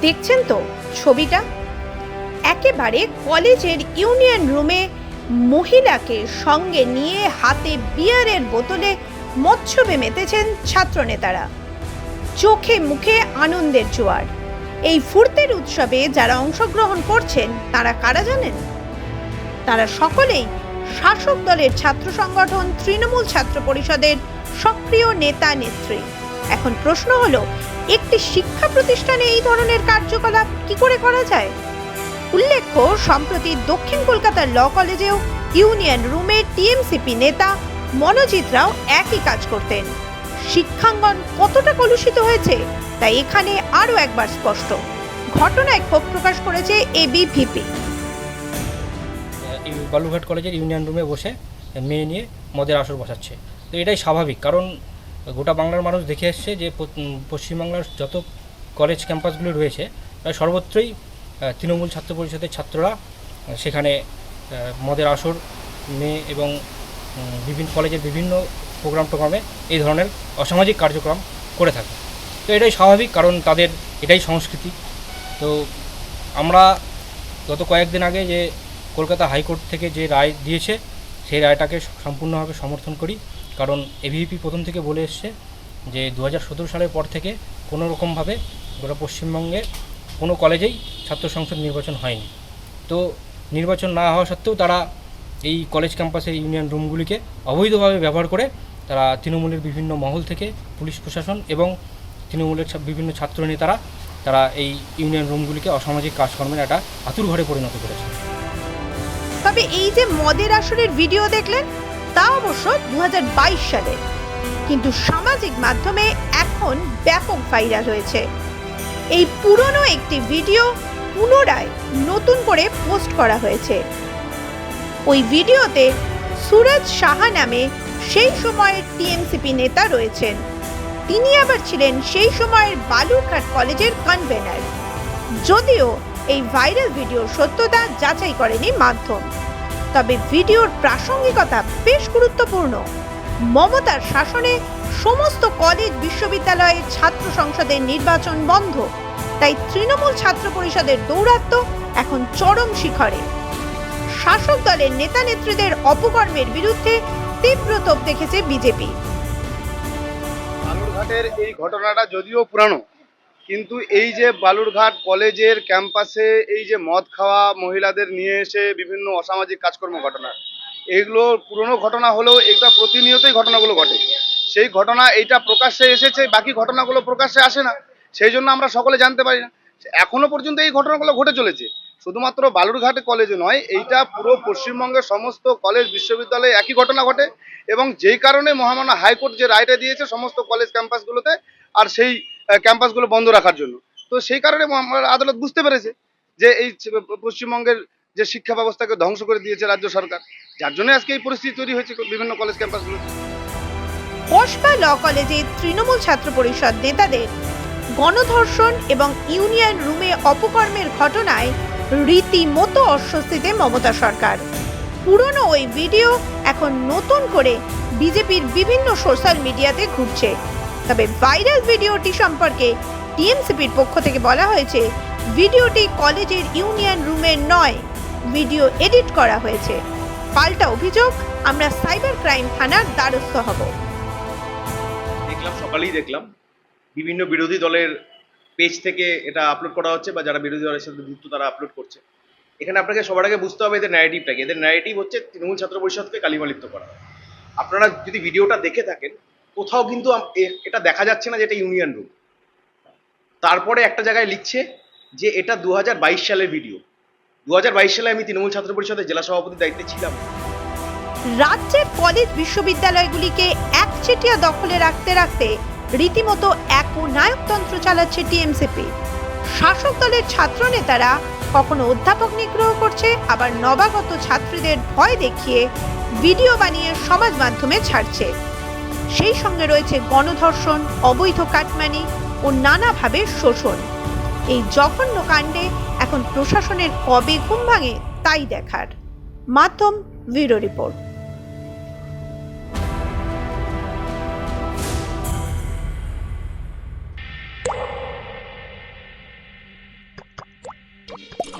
দেখছেন তো ছবিটা? একেবারে কলেজের ইউনিয়ন রুমে মহিলাকে সঙ্গে নিয়ে হাতে বিয়ারের বোতলে মৎস্যবে মেতেছেন ছাত্রনেতারা। চোখে মুখে আনন্দের জোয়ার। এই ফুর্তের উৎসবে যারা অংশগ্রহণ করছেন, তারা কারা জানেন? তারা সকলেই শাসক দলের ছাত্র সংগঠন তৃণমূল ছাত্র পরিষদের সক্রিয় নেতা নেত্রী। এখন প্রশ্ন হলো একটি শিক্ষা প্রতিষ্ঠানে এই ধরনের কার্যকলাপ কি করে করা যায়? উল্লেখ্য, সম্প্রতি দক্ষিণ কলকাতার ল কলেজেও ইউনিয়ন রুমে টিএমসিপি নেতা মনোজিৎ রাও একই কাজ করতেন। শিক্ষাঙ্গন কতটা কলুষিত হয়েছে, তা এখানে আরও একবার স্পষ্ট। ঘটনায় ক্ষোভ প্রকাশ করেছে এবিভিপি। এই বালুরঘাট কলেজের ইউনিয়ন রুমে বসে মেয়ে নিয়ে মদের আসর বসাচ্ছে। তো এটাই স্বাভাবিক, কারণ গোটা বাংলার মানুষ দেখে এসছে যে পশ্চিমবাংলার যত কলেজ ক্যাম্পাসগুলো রয়েছে প্রায় সর্বত্রই তৃণমূল ছাত্র পরিষদের ছাত্ররা সেখানে মদের আসর মেয়ে এবং বিভিন্ন কলেজের বিভিন্ন প্রোগ্রাম টোগ্রামে এই ধরনের অসামাজিক কার্যক্রম করে থাকে। তো এটাই স্বাভাবিক, কারণ তাদের এটাই সংস্কৃতি। তো আমরা গত কয়েকদিন আগে যে কলকাতা হাইকোর্ট থেকে যে রায় দিয়েছে, সেই রায়টাকে সম্পূর্ণভাবে সমর্থন করি। কারণ এভিপি প্রথম থেকে বলে এসছে যে দু হাজার সতেরো সালের পর থেকে কোনো রকমভাবে গোটা পশ্চিমবঙ্গে কোনো কলেজেই ছাত্র সংসদ নির্বাচন হয়নি। তো নির্বাচন না হওয়া সত্ত্বেও তারা এই কলেজ ক্যাম্পাসের ইউনিয়ন রুমগুলিকে অবৈধভাবে ব্যবহার করে তারা তৃণমূলের বিভিন্ন মহল থেকে পুলিশ প্রশাসন এবং তৃণমূলের বিভিন্ন ছাত্র নেতারা তারা এই ইউনিয়ন রুমগুলিকে অসামাজিক কাজকর্মের একটা আতুর ঘরে পরিণত করেছে। তবে এই যে মদের আসরের ভিডিও দেখলেন তা অবশ্য দু হাজার বাইশ সালে। কিন্তু সামাজিক মাধ্যমে এখন ব্যাপক ভাইরাল হয়েছে। এই পুরনো একটি ভিডিও পুনরায় নতুন করে পোস্ট করা হয়েছে। ওই ভিডিওতে সুরজ সাহা নামে সেই সময়ের টিএমসিপি নেতা রয়েছেন। তিনি আবার ছিলেন সেই সময়ের বালুরঘাট কলেজের কনভেনার যদিও এই ভাইরাল ভিডিওর সত্যতা যাচাই করেনি মাধ্যম। তবে ভিডিওর প্রাসঙ্গিকতা বেশ গুরুত্বপূর্ণ। মমতার শাসনে সমস্ত কলেজ, বিশ্ববিদ্যালয়ে ছাত্র সংসদের নির্বাচন বন্ধ। তাই তৃণমূল ছাত্র পরিষদের দৌরাত্ম এখন চরম শিখরে। শাসক দলের নেতা নেত্রীদের অপকর্মের বিরুদ্ধে তীব্র তোপ দেখেছে বিজেপি। এই ঘটনাটা যদিও পুরানো কিন্তু এই যে বালুরঘাট কলেজের ক্যাম্পাসে এই যে মদ খাওয়া মহিলাদের নিয়ে এসে বিভিন্ন অসামাজিক কাজকর্ম ঘটনা, এগুলো পুরনো ঘটনা হলেও এটা প্রতিনিয়তই ঘটনাগুলো ঘটে। সেই ঘটনা এইটা প্রকাশ্যে এসেছে, বাকি ঘটনাগুলো প্রকাশ্যে আসে না। সেই জন্য আমরা সকলে জানতে পারি না। এখনও পর্যন্ত এই ঘটনাগুলো ঘটে চলেছে। শুধুমাত্র বালুরঘাট কলেজে নয়, এইটা পুরো পশ্চিমবঙ্গের সমস্ত কলেজ, বিশ্ববিদ্যালয়ে একই ঘটনা ঘটে এবং যেই কারণে মহামান্য হাইকোর্ট যে রায়টা দিয়েছে সমস্ত কলেজ ক্যাম্পাসগুলোতে, আর সেই ক্যাম্পাসগুলো বন্ধ রাখার জন্য। তো সেই কারণে আদালত বুঝতে পেরেছে যে এই পশ্চিমবঙ্গের যে শিক্ষা ব্যবস্থাকে ধ্বংস করে দিয়েছে রাজ্য সরকার, যার জন্য আজকে এই পরিস্থিতি তৈরি হয়েছে বিভিন্ন কলেজ ক্যাম্পাসগুলোতে। কসবা ল কলেজে তৃণমূল ছাত্র পরিষদ নেতাদের গণধর্ষণ এবং ইউনিয়ন রুমে অপকর্মের ঘটনায় রীতিমতো অস্বস্তিতে মমতা সরকার। পুরনো ওই ভিডিও এখন নতুন করে বিজেপির বিভিন্ন সোশ্যাল মিডিয়াতে ঘুরছে। তবে ভাইরাল ভিডিওটি সম্পর্কে টিএমসিপির পক্ষ থেকে বলা হয়েছে, ভিডিওটি কলেজের ইউনিয়ন রুমের নয়, ভিডিও এডিট করা হয়েছে। পাল্টা অভিযোগ, আমরা সাইবার ক্রাইম থানার দ্বারস্থ হব। দেখলাম, সকালেই দেখলাম, বিভিন্ন বিরোধী দলের পেজ থেকে এটা আপলোড করা হচ্ছে বা যারা বিরোধী দলের সাথে যুক্ত তারা আপলোড করছে। এখানে আপনাকে সবার আগে বুঝতে হবে এদের ন্যারেটিভটাকে এদের ন্যারেটিভ হচ্ছে তৃণমূল ছাত্র পরিষদকে কালিমালিপ্ত করা। আপনারা যদি ভিডিওটা দেখে থাকেন কোথাও কিন্তু এটা দেখা যাচ্ছে না যে এটা ইউনিয়ন রুম তারপরে একটা জায়গায় লিখছে যে এটা দু হাজার বাইশ সালের ভিডিও দুহাজার বাইশ সালে আমি তৃণমূল ছাত্র পরিষদের জেলা সভাপতির দায়িত্বে ছিলাম। রাজ্যের কলেজ বিশ্ববিদ্যালয়গুলিকে একচেটিয়া দখলে রাখতে রাখতে রীতিমতো এক নায়কতন্ত্র চালাচ্ছে টিএমসিপি। শাসক দলের ছাত্র নেতারা কখনো অধ্যাপক নিগ্রহ করছে, আবার নবাগত ছাত্রীদের ভয় দেখিয়ে ভিডিও বানিয়ে সমাজ মাধ্যমে ছাড়ছে। সেই সঙ্গে রয়েছে গণধর্ষণ, অবৈধ কাটমানি ও নানাভাবে শোষণ। এই জঘন্য কাণ্ডে এখন প্রশাসনের কবে ঘুম ভাঙে তাই দেখার। মাধ্যম ভিডিও রিপোর্ট। you